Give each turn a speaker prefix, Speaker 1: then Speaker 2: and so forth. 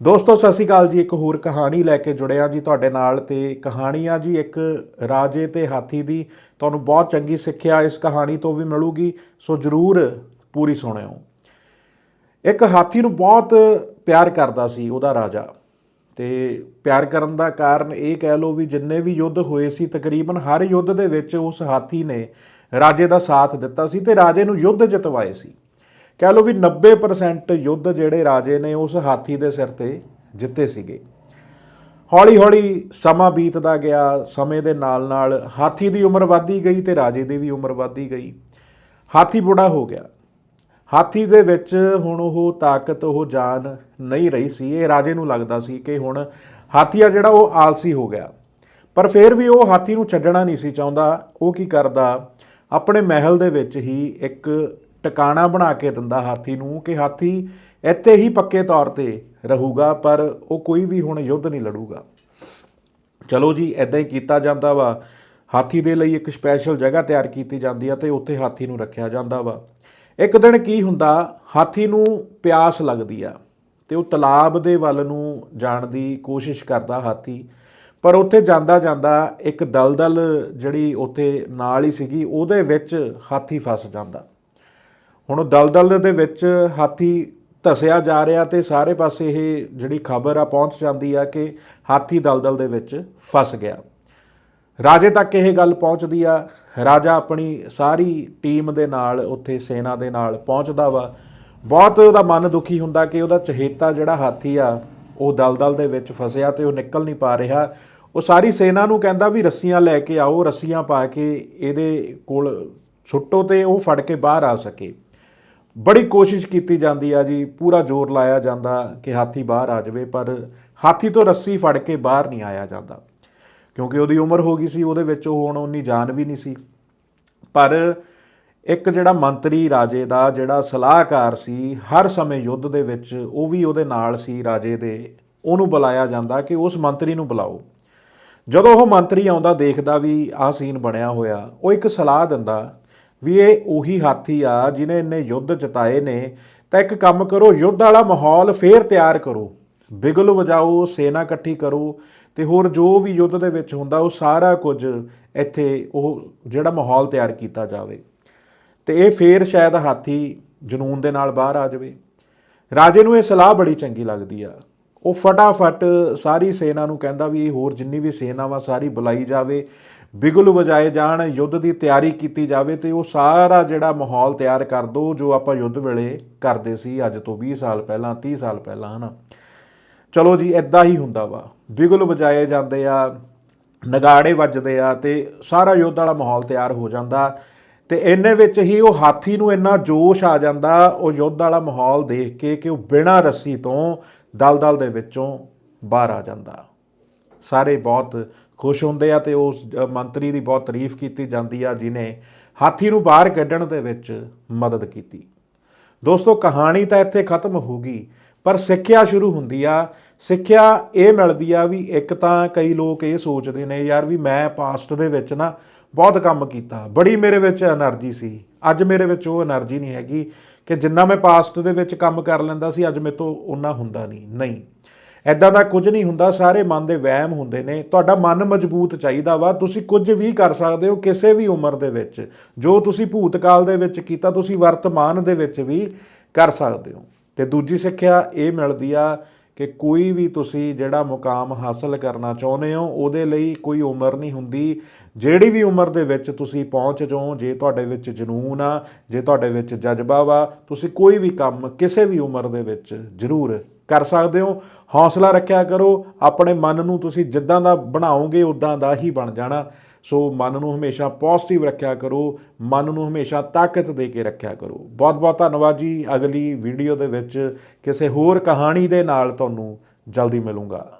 Speaker 1: ਦੋਸਤੋ, ਸਤਿ ਸ਼੍ਰੀ ਅਕਾਲ ਜੀ। ਇੱਕ ਹੋਰ ਕਹਾਣੀ ਲੈ ਕੇ ਜੁੜਿਆ ਜੀ ਤੁਹਾਡੇ ਨਾਲ ਤੇ ਕਹਾਣੀ ਆ ਜੀ ਇੱਕ ਰਾਜੇ ਤੇ ਹਾਥੀ ਦੀ। ਤੁਹਾਨੂੰ ਬਹੁਤ ਚੰਗੀ ਸਿੱਖਿਆ ਇਸ ਕਹਾਣੀ ਤੋਂ ਵੀ ਮਿਲੂਗੀ, ਸੋ ਜਰੂਰ ਪੂਰੀ ਸੁਣਿਓ। ਇੱਕ ਹਾਥੀ ਨੂੰ ਬਹੁਤ ਪਿਆਰ ਕਰਦਾ ਸੀ ਉਹਦਾ ਰਾਜਾ ਤੇ ਪਿਆਰ ਕਰਨ ਦਾ ਕਾਰਨ ਇਹ ਕਹਿ ਲਓ ਵੀ ਜਿੰਨੇ ਵੀ ਯੁੱਧ ਹੋਏ ਸੀ, ਤਕਰੀਬਨ ਹਰ ਯੁੱਧ ਦੇ ਵਿੱਚ ਉਸ ਹਾਥੀ ਨੇ ਰਾਜੇ ਦਾ ਸਾਥ ਦਿੱਤਾ ਸੀ ਤੇ ਰਾਜੇ ਨੂੰ ਯੁੱਧ ਜਿਤਵਾਏ ਸੀ। ਕਹਿ ਲਓ ਵੀ 90% ਯੁੱਧ ਜਿਹੜੇ ਰਾਜੇ ਨੇ ਉਸ ਹਾਥੀ ਦੇ ਸਿਰ ਤੇ ਜਿੱਤੇ ਸੀਗੇ। ਹੌਲੀ ਹੌਲੀ ਸਮਾਂ ਬੀਤਦਾ ਗਿਆ, ਸਮੇਂ ਦੇ ਨਾਲ ਨਾਲ ਹਾਥੀ ਦੀ ਉਮਰ ਵਧਦੀ ਗਈ ਤੇ ਰਾਜੇ ਦੀ ਵੀ ਉਮਰ ਵਧਦੀ ਗਈ। ਹਾਥੀ ਬੁੜਾ ਹੋ ਗਿਆ। ਹਾਥੀ ਦੇ ਵਿੱਚ ਹੁਣ ਉਹ ਤਾਕਤ, ਉਹ ਜਾਨ ਨਹੀਂ ਰਹੀ ਸੀ। ਇਹ ਰਾਜੇ ਨੂੰ ਲੱਗਦਾ ਸੀ ਕਿ ਹੁਣ ਹਾਥੀ ਆ ਜਿਹੜਾ ਉਹ ਆਲਸੀ ਹੋ ਗਿਆ। ਪਰ ਫਿਰ ਵੀ ਉਹ ਹਾਥੀ ਨੂੰ ਛੱਡਣਾ ਨਹੀਂ ਸੀ ਚਾਹੁੰਦਾ। ਉਹ ਕੀ ਕਰਦਾ? ਆਪਣੇ ਮਹਿਲ ਦੇ ਵਿੱਚ ਹੀ ਇੱਕ ਟਿਕਾਣਾ ਬਣਾ ਕੇ ਦਿੰਦਾ ਹਾਥੀ ਨੂੰ ਕਿ ਹਾਥੀ ਇੱਥੇ ਹੀ ਪੱਕੇ ਤੌਰ ਤੇ ਰਹੂਗਾ, ਪਰ ਉਹ ਕੋਈ ਵੀ ਹੁਣ ਯੁੱਧ ਨਹੀਂ ਲੜੂਗਾ। ਚਲੋ ਜੀ ਐਦਾਂ ਹੀ ਕੀਤਾ ਜਾਂਦਾ ਵਾ। ਹਾਥੀ ਦੇ ਲਈ ਇੱਕ ਸਪੈਸ਼ਲ ਜਗ੍ਹਾ ਤਿਆਰ ਕੀਤੀ ਜਾਂਦੀ ਆ ਤੇ ਉੱਥੇ ਹਾਥੀ ਨੂੰ ਰੱਖਿਆ ਜਾਂਦਾ ਵਾ। ਇੱਕ ਦਿਨ ਕੀ ਹੁੰਦਾ, ਹਾਥੀ ਨੂੰ ਪਿਆਸ ਲੱਗਦੀ ਆ ਤੇ ਉਹ ਤਲਾਬ ਦੇ ਵੱਲ ਨੂੰ ਜਾਣ ਦੀ ਕੋਸ਼ਿਸ਼ ਕਰਦਾ ਹਾਥੀ, ਪਰ ਉੱਥੇ ਜਾਂਦਾ ਜਾਂਦਾ ਇੱਕ ਦਲਦਲ ਜਿਹੜੀ ਉੱਥੇ ਨਾਲ ਹੀ ਸੀਗੀ, ਉਹਦੇ ਵਿੱਚ ਹਾਥੀ ਫਸ ਜਾਂਦਾ। ਹੁਣ ਦਲਦਲ ਦੇ ਵਿੱਚ ਹਾਥੀ ਧਸਿਆ ਜਾ ਰਿਹਾ ਤੇ ਸਾਰੇ ਪਾਸੇ ਇਹ ਜਿਹੜੀ ਖਬਰ ਆ ਪਹੁੰਚ ਜਾਂਦੀ ਆ ਕਿ ਹਾਥੀ ਦਲਦਲ ਦੇ ਵਿੱਚ ਫਸ ਗਿਆ। ਰਾਜੇ ਤੱਕ ਇਹ ਗੱਲ ਪਹੁੰਚਦੀ ਆ। ਰਾਜਾ ਆਪਣੀ ਸਾਰੀ ਟੀਮ ਦੇ ਨਾਲ, ਉੱਥੇ ਸੈਨਾ ਦੇ ਨਾਲ ਪਹੁੰਚਦਾ ਵਾ। ਬਹੁਤ ਉਹਦਾ ਮਨ ਦੁਖੀ ਹੁੰਦਾ ਕਿ ਉਹਦਾ ਚਹੇਤਾ ਜਿਹੜਾ ਹਾਥੀ ਆ, ਉਹ ਦਲਦਲ ਦੇ ਵਿੱਚ ਫਸਿਆ ਤੇ ਉਹ ਨਿਕਲ ਨਹੀਂ ਪਾ ਰਿਹਾ। ਉਹ ਸਾਰੀ ਸੈਨਾ ਨੂੰ ਕਹਿੰਦਾ ਵੀ ਰੱਸੀਆਂ ਲੈ ਕੇ ਆਓ, ਰੱਸੀਆਂ ਪਾ ਕੇ ਇਹਦੇ ਕੋਲ ਸੁੱਟੋ ਤੇ ਉਹ ਫੜ ਕੇ ਬਾਹਰ ਆ ਸਕੇ। ਬੜੀ ਕੋਸ਼ਿਸ਼ ਕੀਤੀ ਜਾਂਦੀ ਆ ਜੀ, ਪੂਰਾ ਜ਼ੋਰ ਲਾਇਆ ਜਾਂਦਾ ਕਿ ਹਾਥੀ ਬਾਹਰ ਆ ਜਾਵੇ, ਪਰ ਹਾਥੀ ਤੋਂ ਰੱਸੀ ਫੜ ਕੇ ਬਾਹਰ ਨਹੀਂ ਆਇਆ ਜਾਂਦਾ। ਕਿਉਂਕਿ ਉਹਦੀ ਉਮਰ ਹੋ ਗਈ ਸੀ, ਉਹਦੇ ਵਿੱਚ ਉਹ ਹੁਣ ਉਨੀ ਜਾਨ ਵੀ ਨਹੀਂ ਸੀ। ਪਰ ਇੱਕ ਜਿਹੜਾ ਮੰਤਰੀ ਰਾਜੇ ਦਾ ਜਿਹੜਾ ਸਲਾਹਕਾਰ ਸੀ, ਹਰ ਸਮੇਂ ਯੁੱਧ ਦੇ ਵਿੱਚ ਉਹ ਵੀ ਉਹਦੇ ਨਾਲ ਸੀ ਰਾਜੇ ਦੇ, ਉਹਨੂੰ ਬੁਲਾਇਆ ਜਾਂਦਾ ਕਿ ਉਸ ਮੰਤਰੀ ਨੂੰ ਬੁਲਾਓ। ਜਦੋਂ ਉਹ ਮੰਤਰੀ ਆਉਂਦਾ, ਦੇਖਦਾ ਵੀ ਆਹ ਸੀਨ ਬਣਿਆ ਹੋਇਆ, ਉਹ ਇੱਕ ਸਲਾਹ ਦਿੰਦਾ ਵੀ ਇਹ ਉਹੀ ਹਾਥੀ ਆ ਜਿਨੇ ਇੰਨੇ ਯੁੱਧ ਜਿਤਾਏ ਨੇ, ਤਾਂ ਇੱਕ ਕੰਮ ਕਰੋ, ਯੁੱਧ ਵਾਲਾ ਮਾਹੌਲ ਫੇਰ ਤਿਆਰ ਕਰੋ। ਬਿਗਲ ਵਜਾਓ, ਸੈਨਾ ਇਕੱਠੀ ਕਰੋ ਤੇ ਹੋਰ ਜੋ ਵੀ ਯੁੱਧ ਦੇ ਵਿੱਚ ਹੁੰਦਾ, ਉਹ ਸਾਰਾ ਕੁਝ ਇੱਥੇ ਉਹ ਜਿਹੜਾ ਮਾਹੌਲ ਤਿਆਰ ਕੀਤਾ ਜਾਵੇ। ਤੇ ਇਹ ਫੇਰ ਸ਼ਾਇਦ ਹਾਥੀ ਜਨੂਨ ਦੇ ਨਾਲ ਬਾਹਰ ਆ ਜਾਵੇ। ਰਾਜੇ ਨੂੰ ਇਹ ਸਲਾਹ ਬੜੀ ਚੰਗੀ ਲੱਗਦੀ ਆ। ਉਹ ਫਟਾਫਟ ਸਾਰੀ ਸੈਨਾ ਨੂੰ ਕਹਿੰਦਾ ਵੀ ਹੋਰ ਜਿੰਨੀ ਵੀ ਸੈਨਾ ਵਾ ਸਾਰੀ ਬੁਲਾਈ ਜਾਵੇ ਬਿਗਲ ਵਜਾਏ ਜਾਣ, ਯੁੱਧ ਦੀ ਤਿਆਰੀ ਕੀਤੀ ਜਾਵੇ ਤੇ ਉਹ ਸਾਰਾ ਜਿਹੜਾ ਮਾਹੌਲ ਤਿਆਰ ਕਰ ਦੋ ਜੋ ਆਪਾਂ ਯੁੱਧ ਵੇਲੇ ਕਰਦੇ ਸੀ ਅੱਜ ਤੋਂ 20 ਸਾਲ ਪਹਿਲਾਂ 30 ਸਾਲ ਪਹਿਲਾਂ, ਹਨਾ? ਚਲੋ ਜੀ ਇਦਾਂ ਹੀ ਹੁੰਦਾ ਵਾ। ਬਿਗਲ ਵਜਾਏ ਜਾਂਦੇ ਆ, ਨਗਾੜੇ ਵੱਜਦੇ ਆ ਤੇ ਸਾਰਾ ਯੁੱਧ ਵਾਲਾ ਮਾਹੌਲ ਤਿਆਰ ਹੋ ਜਾਂਦਾ ਤੇ ਇੰਨੇ ਵਿੱਚ ਹੀ ਉਹ ਹਾਥੀ ਨੂੰ ਇੰਨਾ ਜੋਸ਼ ਆ ਜਾਂਦਾ, ਉਹ ਯੁੱਧ ਵਾਲਾ ਮਾਹੌਲ ਦੇਖ ਕੇ ਕਿ ਉਹ ਬਿਨਾਂ ਰੱਸੀ ਤੋਂ ਦਲਦਲ ਦੇ ਵਿੱਚੋਂ ਬਾਹਰ ਆ ਜਾਂਦਾ। ਸਾਰੇ ਬਹੁਤ ਖੁਸ਼ ਹੁੰਦੇ ਆ ਤੇ ਉਸ ਮੰਤਰੀ ਦੀ ਬਹੁਤ ਤਾਰੀਫ ਕੀਤੀ ਜਾਂਦੀ ਆ, ਜਿਨੇ ਹਾਥੀ ਨੂੰ ਬਾਹਰ ਕੱਢਣ ਦੇ ਵਿੱਚ ਮਦਦ ਕੀਤੀ। ਦੋਸਤੋ, ਕਹਾਣੀ ਤਾਂ ਇੱਥੇ ਖਤਮ ਹੋ ਗਈ, ਪਰ ਸਿੱਖਿਆ ਸ਼ੁਰੂ ਹੁੰਦੀ ਆ। ਸਿੱਖਿਆ ਇਹ ਮਿਲਦੀ ਆ ਵੀ ਇੱਕ ਤਾਂ ਕਈ ਲੋਕ ਇਹ ਸੋਚਦੇ ਨੇ, ਯਾਰ ਵੀ ਮੈਂ ਪਾਸਟ ਦੇ ਵਿੱਚ ਨਾ ਬਹੁਤ ਕੰਮ ਕੀਤਾ, ਬੜੀ ਮੇਰੇ ਵਿੱਚ એનર્ਜੀ ਸੀ। ਅੱਜ ਮੇਰੇ ਵਿੱਚ ਉਹ એનર્ਜੀ ਨਹੀਂ ਹੈਗੀ ਕਿ ਜਿੰਨਾ ਮੈਂ ਪਾਸਟ ਦੇ ਵਿੱਚ ਕੰਮ ਕਰ ਲੈਂਦਾ ਸੀ, ਅੱਜ ਮੇਰੇ ਤੋਂ ਉਨਾ ਹੁੰਦਾ ਨਹੀਂ। ਨਹੀਂ। ਐਦਾਂ ਦਾ ਕੁਝ ਨਹੀਂ ਹੁੰਦਾ, ਸਾਰੇ ਮਨ ਦੇ ਵਹਿਮ ਹੁੰਦੇ ਨੇ। ਤੁਹਾਡਾ ਮਨ ਮਜ਼ਬੂਤ ਚਾਹੀਦਾ ਵਾ, ਤੁਸੀਂ ਕੁਝ ਵੀ ਕਰ ਸਕਦੇ ਹੋ ਕਿਸੇ ਵੀ ਉਮਰ ਦੇ ਵਿੱਚ। ਜੋ ਤੁਸੀਂ ਭੂਤਕਾਲ ਦੇ ਵਿੱਚ ਕੀਤਾ, ਤੁਸੀਂ ਵਰਤਮਾਨ ਦੇ ਵਿੱਚ ਵੀ ਕਰ ਸਕਦੇ ਹੋ। ਤੇ ਦੂਜੀ ਸਿੱਖਿਆ ਇਹ ਮਿਲਦੀ ਆ ਕਿ ਕੋਈ ਵੀ ਤੁਸੀਂ ਜਿਹੜਾ ਮੁਕਾਮ ਹਾਸਲ ਕਰਨਾ ਚਾਹੁੰਦੇ ਹੋ, ਉਹਦੇ ਲਈ ਕੋਈ ਉਮਰ ਨਹੀਂ ਹੁੰਦੀ। ਜਿਹੜੀ ਵੀ ਉਮਰ ਦੇ ਵਿੱਚ ਤੁਸੀਂ ਪਹੁੰਚ ਜਾਓ, ਜੇ ਤੁਹਾਡੇ ਵਿੱਚ ਜਨੂਨ ਆ, ਜੇ ਤੁਹਾਡੇ ਵਿੱਚ ਜਜ਼ਬਾ ਵਾ, ਤੁਸੀਂ ਕੋਈ ਵੀ ਕੰਮ ਕਿਸੇ ਵੀ ਉਮਰ ਦੇ ਵਿੱਚ ਜ਼ਰੂਰ ਕਰ ਸਕਦੇ ਹੋ। ਹੌਸਲਾ ਰੱਖਿਆ ਕਰੋ। ਆਪਣੇ ਮਨ ਨੂੰ ਤੁਸੀਂ ਜਿੱਦਾਂ ਦਾ ਬਣਾਓਗੇ ਉਦਾਂ ਦਾ ਹੀ ਬਣ ਜਾਣਾ। ਸੋ ਮਨ ਨੂੰ ਹਮੇਸ਼ਾ ਪੋਜ਼ਿਟਿਵ ਰੱਖਿਆ ਕਰੋ। ਮਨ ਨੂੰ ਹਮੇਸ਼ਾ ਤਾਕਤ ਦੇ ਕੇ ਰੱਖਿਆ ਕਰੋ। ਬਹੁਤ ਬਹੁਤ ਧੰਨਵਾਦ ਜੀ। ਅਗਲੀ ਵੀਡੀਓ ਦੇ ਵਿੱਚ ਕਿਸੇ ਹੋਰ ਕਹਾਣੀ ਦੇ ਨਾਲ ਤੁਹਾਨੂੰ ਜਲਦੀ ਮਿਲੂੰਗਾ।